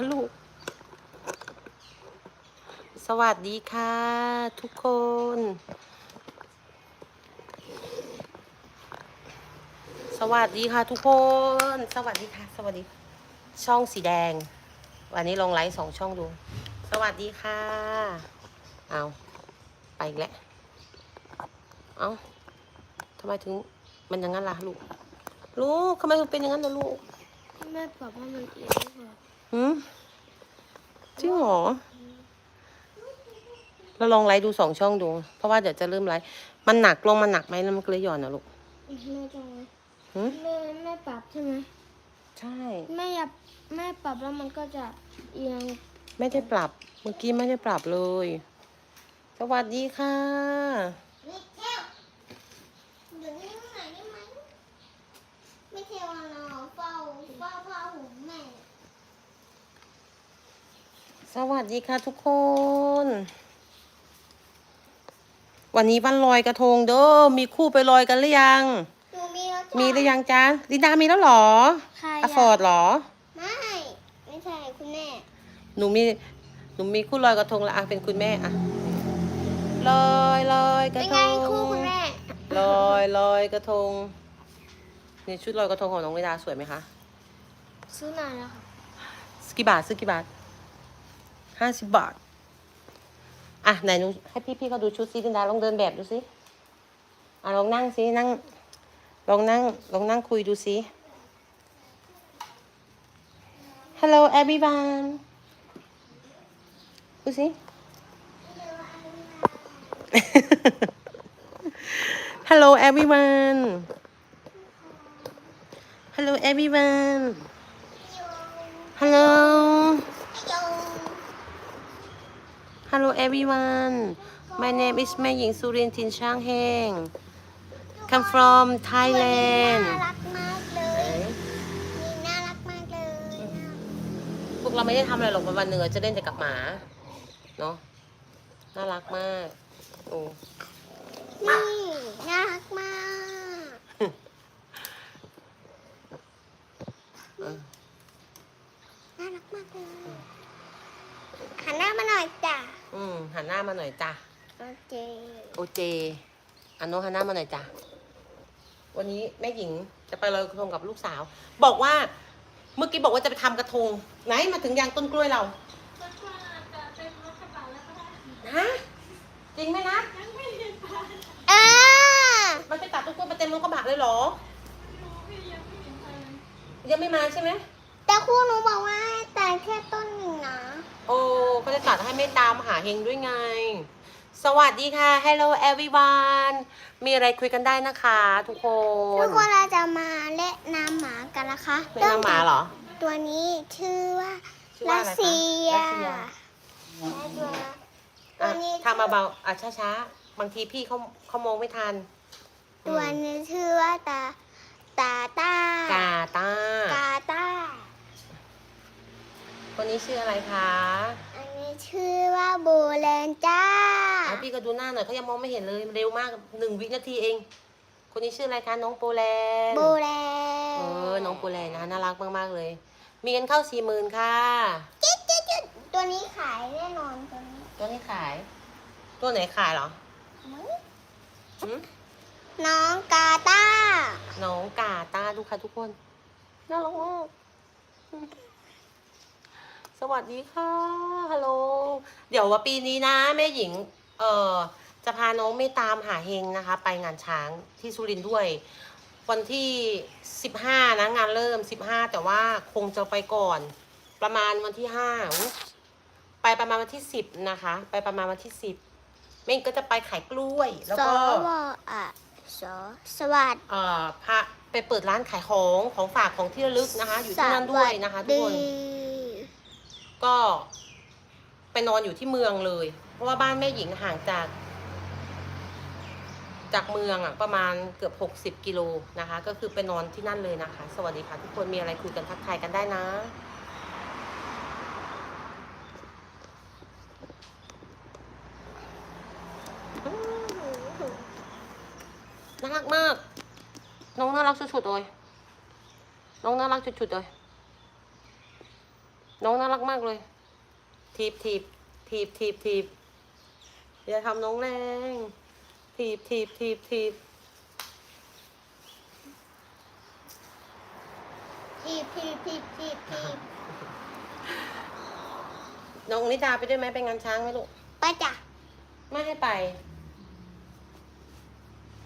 ลูก สวัสดีค่ะ ทุกคน สวัสดีค่ะ ทุกคน สวัสดีค่ะ สวัสดี ช่องสีแดง วันนี้ลงไลฟ์สองช่องดู สวัสดีค่ะ เอาไปอีกแล้ว เอาทำไมถึงมันอย่างนั้นล่ะลูก ลูกทำไมถึงเป็นอย่างนั้นล่ะลูก แม่ปรับให้มันเอียงดีกว่า หืมจริงเหรอ เราลองไลฟ์ดูสองช่องดู เพราะว่าเดี๋ยวจะเริ่มไลฟ์มันหนักลงมันหนักไหมแล้วมันก็เลยหย่อนนะลูกแม่จังเลยหืมแม่แม่ปรับใช่ไหมใช่แม่อยากแม่ปรับแล้วมันก็จะเอียง ไม่ได้ปรับ เมื่อกี้ไม่ได้ปรับเลย สวัสดีค่ะ ไม่เที่ยวเดี๋ยวนี้หน่อยได้ไหมไม่เที่ยวรอเฝ้าเฝ้าพ่อหูแม่ สวัสดีค่ะทุกคน วันนี้วันลอยกระทงเด้อมีคู่ไปลอยกันหรือยัง หนูมีแล้วจ้ะมีหรือยังจ๊ะลินดามีแล้วเหรอใครอฟอร์ดเหรอ ไม่ ไม่ใช่คุณแม่ หนูมีหนูมีคู่ลอยกระทงแล้วอะเป็นคุณแม่อะลอยลอยกเป็ระนทไงงคู่คุณแม่ลอยลอยกระทงนี่ชุดลอยกระทงของน้องเวดาสวยไหมคะซื้อนานแล้วค่ะ สกี่บาทซื้อกี่บาท ห้าสิบบาท อะไหนหนูให้พี่พี่เขาดูชุดซิลินดาลองเดินแบบดูสิอะลองนั่งสินั่ง ลองนั่ง ลองนั่งคุยดูสิ Hello everyone ดูสิ Hello everyone Hello everyone Hello Hello everyone My name is แม่หญิงสุรินทร์ทินช่างเฮง Come from น่า Thailand รักมากเลยนี่น่ารักมากเลยพวกเราไม่ได้ทำอะไรหรอกวันๆหนึ่งเราจะเล่นแต่กับหมาเนาะน่ารักมากโอ้นี่น่ารักมากเออน่ารักมากเลย หันหน้ามาหน่อยจ้ะอืมหันหน้ามาหน่อยจ้ะโอเคโอเจอันโนหันหน้ามาหน่อยจ้ะวันนี้แม่หญิงจะไปลอยกระทงกับลูกสาว บอกว่า เมื่อกี้บอกว่าจะไปทำกระทง ไหนมาถึงยางต้นกล้วยเราฮะจริงไหมนะอ่ามันไปตัดต้นกล้วยมาเต็มรถกระบะเลยเหรอ ยังไม่มาใช่ไหมแต่ครูหนูบอกว่าให้แต่แค่ต้นหนึ่งนะโอ้เขาจะตัดให้ไม่ตามหาเฮงด้วยไง สวัสดีค่ะ Hello everyone มีอะไรคุยกันได้นะคะ ทุกคน ทุกคนเราจะมาเล่นน้ำหมากันนะคะเป็นน้ำหมาเหรอ ตัวนี้ชื่อว่าชื่อว่ารัอะไรสคะเซียรัสเซียและตัวตัอะวนี้ทำเบาๆอะช้าๆ บางทีพี่เขาเขามองไม่ทัน ตัวนี้ชื่อว่าตาตาตากาตากาตา คนนี้ชื่ออะไรคะอันนี้ชื่อว่าโบแลนจ้าอะพี่ก็ดูหน้าหน่อยเขายังมองไม่เห็นเลยเร็วมากหนึ่งวินาทีเอง คนนี้ชื่ออะไรคะน้องโปแลนโบแลเอนอน้องโปแลนนะน่ารักมากๆเลย มีเงินเข้าสี่หมื่นค่ะ จิ๊ดจิ๊ดจิ๊ดตัวนี้ขายแน่นอนตัวนี้ตัวนี้ขาย ตัวไหนขายเหรอมึงหืมน้องกาตาน้องกาตาดูค่ะทุกคนน่ารักมาก สวัสดีค่ะฮัลโหลเดี๋ยวว่าปีนี้นะแม่หญิง เอ่อจะพาน้องไม่ตามหาเฮงนะคะ ไปงานช้างที่สุรินทร์ด้วย วันที่สิบห้านะ งานเริ่มสิบห้าแต่ว่าคงจะไปก่อน ประมาณวันที่ห้าอุ๊ยไปประมาณวันที่สิบนะคะ ไปประมาณวันที่สิบเม่งก็จะไปขายกล้วย แล้วสก็วอะสสวัสดเอ่อพระไปเปิดร้านขายของของฝากของที่ระลึกนะคะ อยู่ที่นั่นด้วยนะคะทุกคนดี ก็ไปนอนอยู่ที่เมืองเลย เพราะว่าบ้านแม่หญิงห่างจาก จากเมืองอะประมาณเกือบหกสิบกิโลนะคะ ก็คือไปนอนที่นั่นเลยนะคะ สวัสดีค่ะทุกคนมีอะไรคุยกันทักทายกันได้นะน่ารักมาก น้องน่ารักสุดๆเลย น้องน่ารักสุดๆเลย น้องน่ารักมากเลยทีบทีบทีบทีบทีบอย่าทำน้องแรงทีบทีบทีบทีบทีบทีบทีบทีบทีบน้องนิดาไปด้วยไหมไปงานช้างไหมลูก ไปจ้ะ ไม่ให้ไป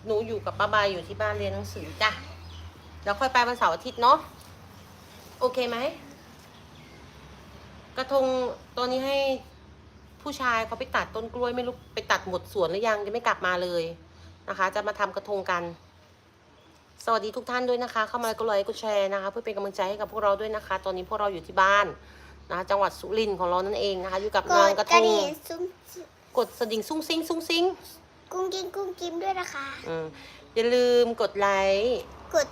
หนูอยู่กับป้าบายอยู่ที่บ้านเรียนหนังสือจ้ะ แล้วค่อยไปวันเสาร์อาทิตย์เนาะ โอเคไหม กระทงตัวนี้ให้ผู้ชายเขาไปตัดต้นกล้วยไม่รู้ไปตัดหมดสวนหรือยังยังไม่กลับมาเลยนะคะ จะมาทำกระทงกัน สวัสดีทุกท่านด้วยนะคะ เข้ามาก็ไลค์ก็แชร์นะคะ เพื่อเป็นกำลังใจให้กับพวกเราด้วยนะคะ ตอนนี้พวกเราอยู่ที่บ้านนะคะจังหวัดสุรินทร์ของเรานั่นเองนะคะ อยู่กับกนางดกระกทระงดิ่งซุ้มกดสดิ่งซุ้งซิงซุ้งซิงกุ้งกิ้งกุ้งกิ้มด้วยนะคะอืมอย่าลืมกดไลค์กด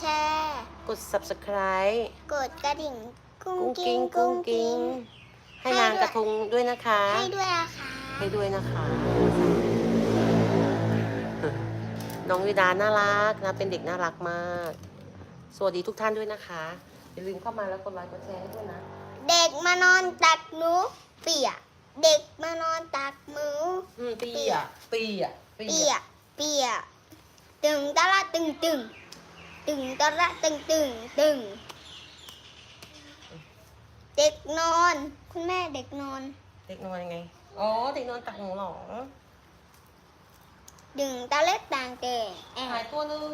แชร์ กด subscribe กดกระดิ่ง กุ้งกุ้งกิ้กิ้งงกุ้กุ้งงกิ้กิ้งงให้นางกระทงด้วยนะคะ ให้ด้วยนะคะให้ด้วยนะคะ น้องวิดาน่ารักนะ เป็นเด็กน่ารักมาก สวัสดีทุกท่านด้วยนะคะ อย่าลืมเข้ามาแล้วกดไลค์กดแชร์ให้ด้วยนะ เด็กมานอนตักหนูเปียก เด็กมานอนตักหมูอืมปีอะปีอะปีเปียอะกเปียกตึงตะละตึงตึงตึงตะละตึงตึงตึง เด็กนอน คุณแม่เด็กนอน เด็กนอนยังไง อ๋อ เด็กนอนตักหนูเหรอดึงตะเล็กต่างเก่งแอหายบตัวหนึง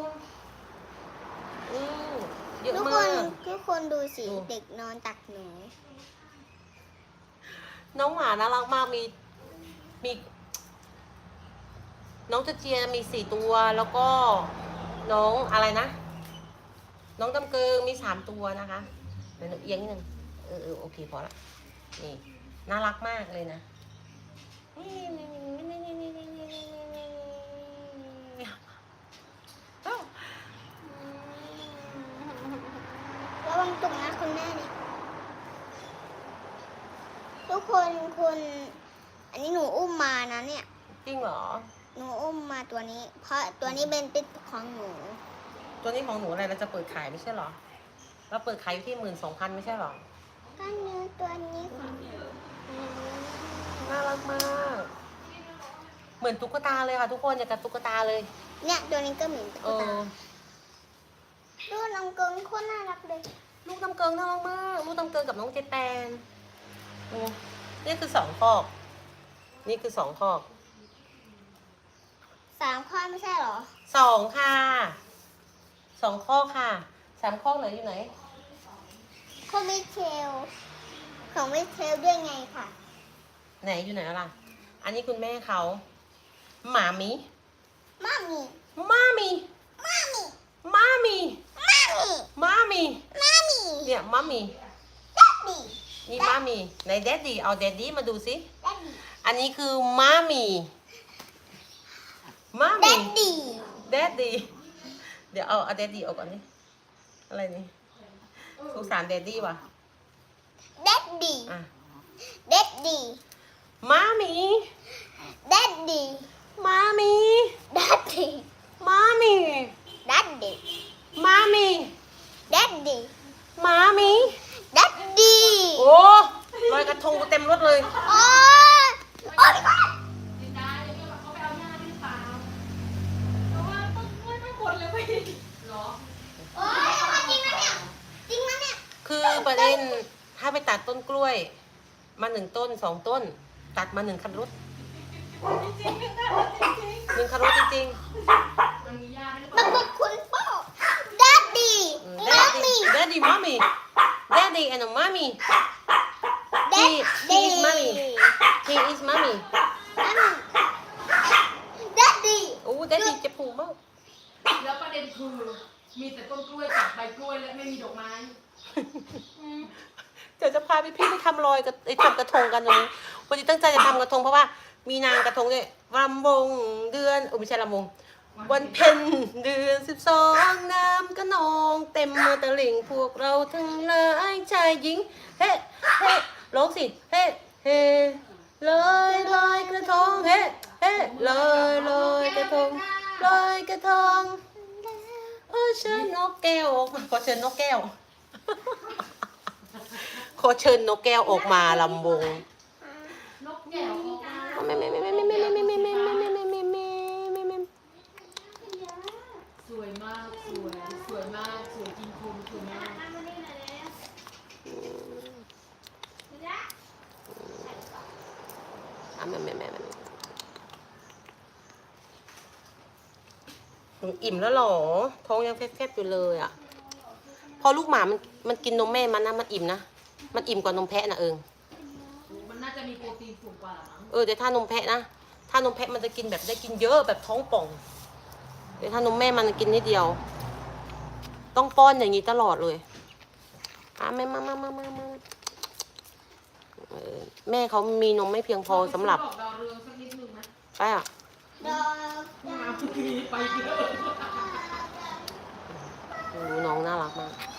อืมเยอะทุกคมานก ทุกคนดูสิดู เด็กนอนตักหนู น้องหมาน่ารักมากมีมี น้องเจเจียมีสี่ตัว แล้วก็น้องอะไรนะ น้องดำเกิงมีสามตัวนะคะเดี๋ยวหนูเอียงนิดนึง เออเออโอเคพอละนี่น่ารักมากเลยนะระวังตกนะคุณแม่เนี่ยทุกคนคุณอันนี้หนูอุ้มมานะเนี่ย จริงเหรอ หนูอุ้มมาตัวนี้ เพราะตัวนี้เป็นติ๊กของหนู ตัวนี้ของหนูอะไรเราจะเปิดขายไม่ใช่เหรอเราเปิดขายอยู่ที่หมื่นสองพันไม่ใช่เหรอ ก็เนื้อตัวนี้ของหนูน่ารักมาก เหมือนตุ๊กตาเลยค่ะ ทุกคนอย่างกับตุ๊กตาเลย เนี่ยตัวนี้ก็เหมือนเอตุ๊กตาอ ดูน้องเกิงโคตรน่ารักเลยลูกตำเกิงน่ารักมาก ลูกตำเกิงกับน้องเจแปนโอ้นี่คือสองคอก นี่คือสองคอก สามข้อไม่ใช่เหรอ สองค่ะ สองคอกค่ะ สามคอกไหนอยู่ไหน ของมิเชล ของมิเชลด้วยไงคะไหนอยู่ไหนแล้วล่ะ อันนี้คุณแม่เขาหมามิมามีมามิมามีมามิมามีมามิมามีเนี่ยมามิดัดดี้นี่มามิไหนเดดดี้เอาเดดดี้มาดูสิอันนี้คือมามิมามิดดดี้เดดดี้เดี๋ยวเอาเอาเดดดี้ออกก่อนนี่อะไรนี่ สงสารแดดดี้ว่ะดัดดี้อะดัดดี้มามีดัดดี้มามีดัดดี้มามีดัดดี้มามีดัดดี้มามีดัดดี้โอ้ลอยกระทงกูเต็มรถเลยโอ้ คือประเด็นถ้าไปตัดต้นกล้วย มาหนึ่งต้นสองต้น ตัดมาหนึ่งคันรถจริงๆค่ะจริงหนึ่งคันรถจริงๆมันมีหญ้าหรือเปต้อล่างเป็นคุณพ่อดัดดี้ๆอืมมัม Daddy มี่ Daddy Mommy Daddy and Mommy ดัด He- he ดี้ is mommy He is Mommy ดัดดี้โอ้ Daddy จะผูกมาก แล้วประเด็นคือมีแต่ต้นกล้วยกับใบกล้วยและไม่มีดอกไม้อืม เดี๋ยวจะพาพี่พี่ไปทำรอยกับไอ้ทำกระทงกันตรงนี้วันนี้ตั้งใจจะทำกระทงเพราะว่ามีนางกระทงด้วยรำวงเดือนโอ้ไม่ใช่รำวง วันเพ็ญเดือนสิบสองน้ำก็นอง เต็มมือตะลิ่งพวกเราทั้งหลายชายหญิง เฮ้เฮ้ร้องสิเฮ้เฮ้ลอยลอยกระทงเฮ้เฮ้ลอยลอยกระทงลอยกระทงเออเชิญนกแก้วออกมาขอเชิญนกแก้ว ขอเชิญนกแก้วออกมาลำวงนกแก้วออกมาไม่ไม่ไม่ไม่ไม่ไม่ไม่ไม่ไม่ไม่ไม่ไม่ไม่ไม่ไม่ไม่สวยมากสวยสวยมากสวยจริงคุณสวยมากอะไม่ไม่ไม่ไม่อิ่มแล้วหรอ ท้องยังแฟบๆอยู่เลยอะ พอลูกหมามันมันกินนมแม่มันนะมันอิ่มนะ มันอิ่มกว่านมแพะนะเอิงมันน่าจะมีโปรตีนสูงกว่าละมั้งเออแต่ถ้านมแพะนะ ถ้านมแพะมันจะกินแบบได้กินเยอะแบบท้องป่องแต่ถ้านมแม่มันกินนิดเดียว ต้องป้อนอย่างนี้ตลอดเลยอะแม่มามามามามาเออแม่เขามีนมไม่เพียงพอสำหรับดอกดาวเรืองสักนิดนึงไหมไปอะดอกมาเมื่อกี้ไปเยอะดูน้องน่ารักมากเอ้ย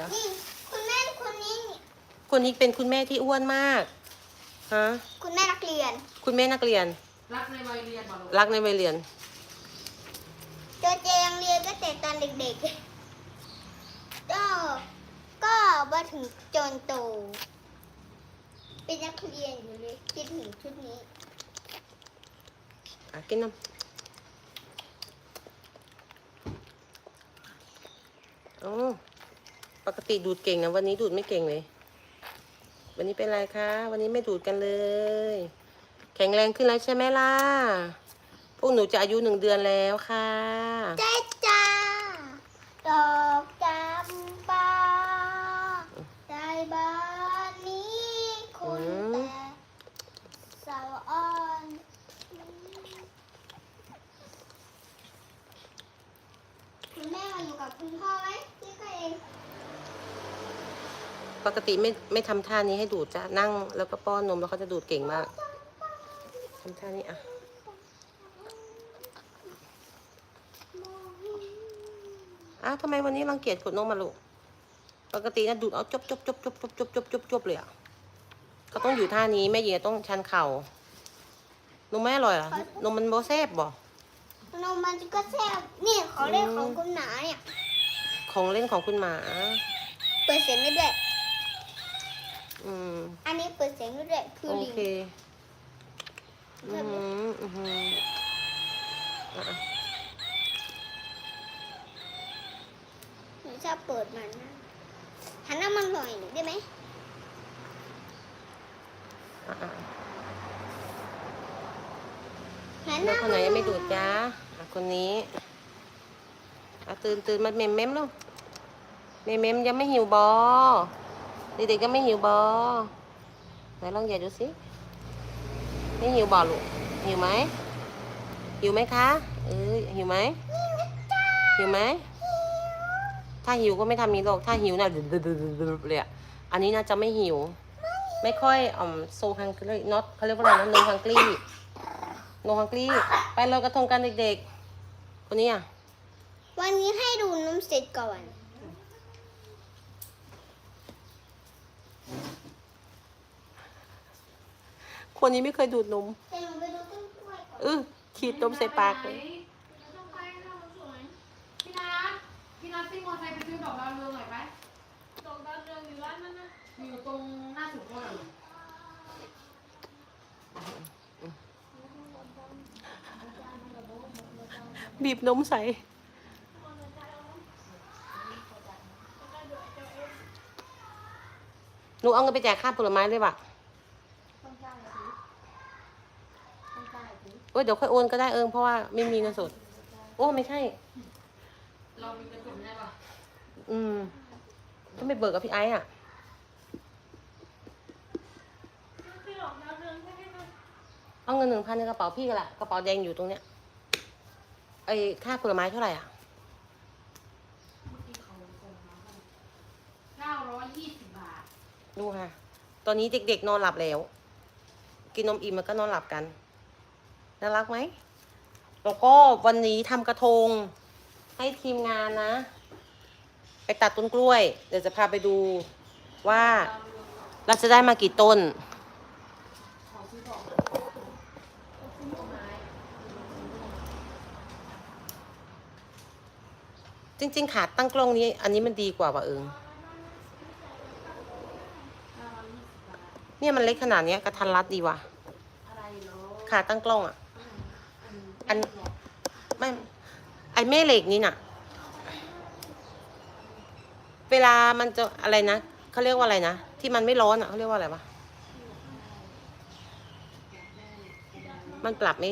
เดี๋ยวนี่คุณแม่คนนี้นี่คนนี้เป็นคุณแม่ที่อ้วนมากฮะคุณแม่นักเรียน คุณแม่นักเรียน รักในวัยเรียนมาลูกรักในวัยเรียนเจอเจยังเรียนก็แต่ตอนเด็กๆ ก็ก็มาถึงจนโต เป็นนักเรียนอยู่เลยคิดถึงชุดนี้อะกินน้ำอ๋อ ปกติดูดเก่งนะวันนี้ดูดไม่เก่งเลย วันนี้เป็นไรคะ วันนี้ไม่ดูดกันเลย แข็งแรงขึ้นแล้วใช่ไหมล่ะ พวกหนูจะอายุหนึ่งเดือนแล้วค่ะ ใจจ้า ดอกจำปาใจบ้านนี้คนแต่สาวอ่อนคุณแม่มาอยู่กับคุณพ่อไหมนี่ก็เอง ปกติไม่ไม่ทำท่านี้ให้ดูดจะนั่งแล้วก็ป้อนนมแล้วเขาจะดูดเก่งมากทำท่านี้อะ อ้าวทำไมวันนี้รังเกียจกดนมมาลูก ปกตินะดูดเอาจบจบจบจบจบจบจบจบจบเลยอะเขาต้องอยู่ท่านี้แม่หญิงต้องชันเข่านมไม่อร่อยเหรอนมมันโบแซบบ่นมมันก็แซ่บนี่เขาเรียกของคุณหนาเนี่ย ของเล่นของคุณหมา เปิดเสียงได้ด้วย อืมอันนี้เปิดเสียงได้ด้วยคือโอลิงเคอือหืออือหืออะหนูชอบเปิดมันนะหันหน้ามันหน่อยหนึ่งได้ไหมอะอะหันหแล้น้าวคนไหนยังไม่ดูดจ้าอะคนนี้อะตื่นตื่นมาเมมเมมลูกเมมเมมยังไม่หิวบอ เด็กๆก็ไม่หิวบอไหนลองหยียดดูสิไม่หิวบอลูกหิวไหมหิวไหมคะเออหิวไหมหิวไหมถ้าหิวก็ไม่ทำนี้หรอกถ้าหิวน่ะเลยอะอันนี้น่าจะไม่หิว ไม่ค่อยอ่อมโซฮังกี้น็อตเขาเรียกว่าอะไรนะโนฮังกี้โนฮังกี้ไปลอยกระทงกันเด็กๆคนนี้อะวันนี้ให้ดูนมเสร็จก่อน คนนี้ไม่เคยดูดนมแต่หนูไปดูต้นกล้วยก่อนเออขีดนมใส่ปากเลยต้องไปนะสวยพี่นัทพี่นัทซิ่งมอเตอร์ไซค์ไปซื้อดอกดาวเรืองหน่อยไหมดอกดาวเรืองอยู่ร้านนั้นนะอยู่ตรงหน้าสุดโคนเลยบีบนมใส่หนูเอาเงินไปแจกค่าผลไม้เลยป่ะ เอ้ยเดี๋ยวค่อยโอนก็ได้เอิงเพราะว่าไม่มีเงินสด โอ้ไม่ใช่ เรามีกระสุนใช่ปะอืมต้องไปเบิกกับพี่ไอ้อะซื้อดอกดาวเรืองใช่ไหมคะเอาเงินหนึ่งพันในกระเป๋าพี่กันละกระเป๋าแดงอยู่ตรงเนี้ยไอ้ค่าผลไม้เท่าไหร่อะเก้าร้อยยี่สิบบาท ดูค่ะ ตอนนี้เด็กๆนอนหลับแล้ว กินนมอิ่มมันก็นอนหลับกัน น่ารักไหม แล้วก็วันนี้ทำกระทงให้ทีมงานนะ ไปตัดต้นกล้วย เดี๋ยวจะพาไปดูว่าเราจะได้มากี่ต้นขอซื้อดอกต้นไม้จริง ๆ ขาตั้งกล้องนี้ อันนี้มันดีกว่าว่ะเอิงเนี่ยมันเล็กขนาดเนี้ยกระทันรัดดีว่ะอะไรเหรอขาตั้งกล้องอะ อันไม่ไอแม่เหล็กนี่น่ะ เวลามันจะอะไรนะเขาเรียกว่าอะไรนะที่มันไม่ร้อนอะเขาเรียกว่าอะไรวะมันปรับไม่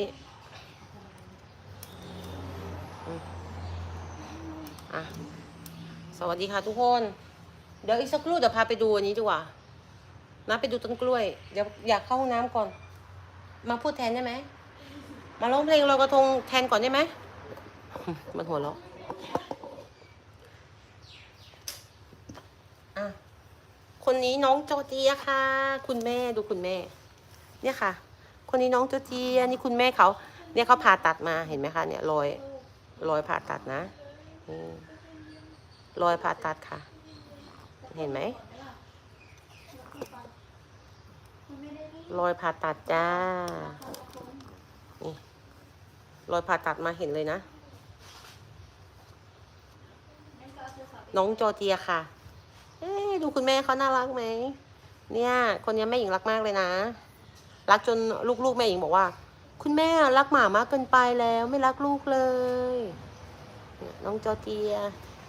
อะสวัสดีค่ะทุกคน เดี๋ยวอีกสักครู่เดี๋ยวพาไปดูอันนี้ดีกว่านะไปดูต้นกล้วย เดี๋ยวอยากเข้าห้องน้ำก่อน มาพูดแทนได้ไหม มาร้องเพลงลอยกระทงแทนก่อนได้ไหม มันหัวเราะอะคนนี้น้องโจเจียค่ะ คุณแม่ดูคุณแม่ เนี่ยค่ะ คนนี้น้องโจเจียนี่คุณแม่เขา เนี่ยเขาผ่าตัดมาเห็นไหมคะ เนี่ยรอยรอยผ่าตัดนะรอยผ่าตัดค่ะ เห็นไหมรอยผ่าตัดจ้า รอยผ่าตัดมาเห็นเลยนะ น้องจอเจียค่ะ เอ๊ดูคุณแม่เขาน่ารักไหม เนี่ย คนนี้แม่หญิงรักมากเลยนะ รักจนลูกๆแม่หญิงบอกว่า คุณแม่รักหมามากเกินไปแล้วไม่รักลูกเลย น้องจอเจีย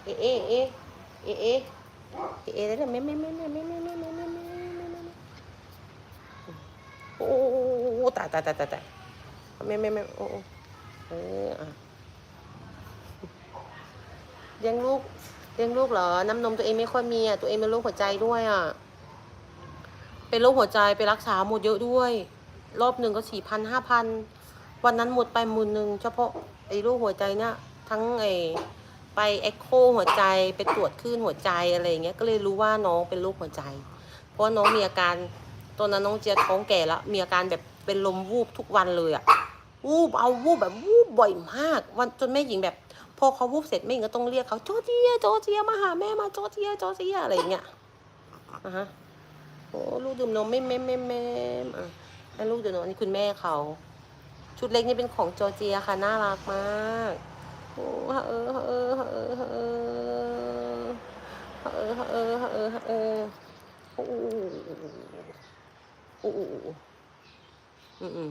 เอ๊ะเอ๊ะเอ๊ะเอ๊ะเอ๊ะเอ๊ะแล้วเนี่ยแม่แม่แม่แม่แม่แม่แม่แม่แม่แม่แม่โอ้ตายตายตายตายตายไม่ไม่ไม่โอ้ เออเลี้ยงลูกเลี้ยงลูกเหรอ น้ำนมตัวเองไม่ค่อยมีอะ ตัวเองเป็นโรคหัวใจด้วยอะ เป็นโรคหัวใจไปรักษาหมดเยอะด้วย รอบหนึ่งก็สี่พันห้าพัน วันนั้นหมดไปหมื่นหนึ่งเฉพาะไอ้โรคหัวใจเนี่ยทั้งไอ้ไปเอ็กโคหัวใจไปตรวจคลื่นหัวใจอะไรเงี้ย ก็เลยรู้ว่าน้องเป็นโรคหัวใจ เพราะว่าน้องมีอาการตอนนั้นน้องเจียท้องแก่แล้วมีอาการแบบเป็นลมวูบทุกวันเลยอะ วูบเอาวูบแบบวูบบ่อยมากวันจนแม่หญิงแบบ พอเขาวูบเสร็จแม่หญิงก็ต้องเรียกเขาโจเจียโจเจียมาหาแม่มาโจเจียโจเจียอะไรอย่างเงี้ยอะฮะโอ้ลูกดื่มนมไม่ไม่ไม่ไม่อะให้ลูกดื่มนมนนี้คุณแม่เขา ชุดเล็กนี่เป็นของจอเจียค่ะน่ารักมากโอ้เออเออเออเออเออเออเออเออเออโอ้โอ้อืมอืม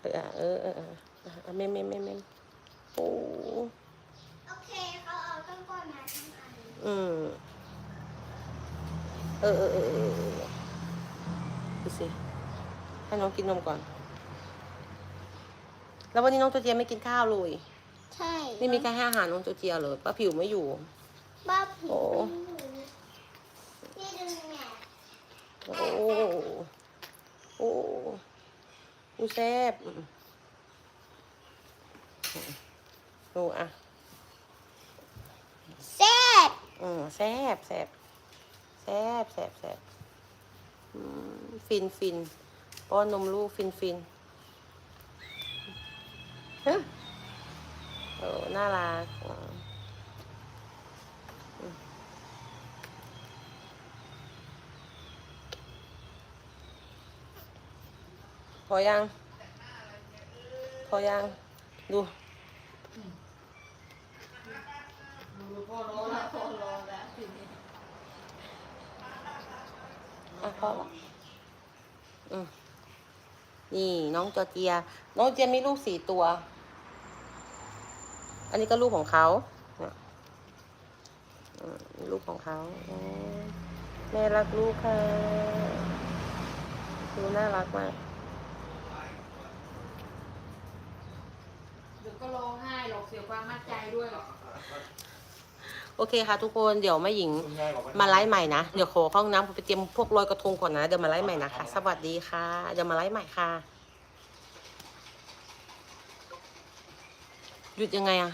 เออเออเออเออเมมเมมเมมเมมโอ้โอเคเขาเอาต้นกล้วยมาทั้งอันอืมเออเออเออเออเออดูสิให้น้องกินนมก่อน แล้ววันนี้น้องโจเจียไม่กินข้าวเลยใช่ไม่มีใครให้อาหารน้องโจเจียเลยป้าผิวไม่อยู่บ้าผีโอ้นี่ดึงเนี่ยโอ้โอ้อู แซบอืมดูอะแซ่บอืมแซบแซบแซบแซบแซบอืมฟินฟินป้อนนมลูกฟินฟินฮะโอ้น่ารักอะอืม พอยัง พอยัง ดูพอรอแล้วพอรอแล้วทีนี้อะพอละอืมนี่น้องจอเจีย น้องเจียมีลูกสี่ตัว อันนี้ก็ลูกของเขาลูกของเขา แม่รักลูกค่ะดูน่ารักมาก เดี๋ยวก็ร้องไห้หรอกเสียความมั่นใจด้วยหรอกโอเคค่ะ ทุกคนเดี๋ยวแม่หญิงมาไลฟ์ใหม่นะ เดี๋ยวขอเข้าห้องน้ำไปเตรียมพวกลอยกระทงก่อนนะ เดี๋ยวมาไลฟ์ใหม่นะคะ สวัสดีค่ะ เดี๋ยวมาไลฟ์ใหม่ค่ะ หยุดยังไงอะ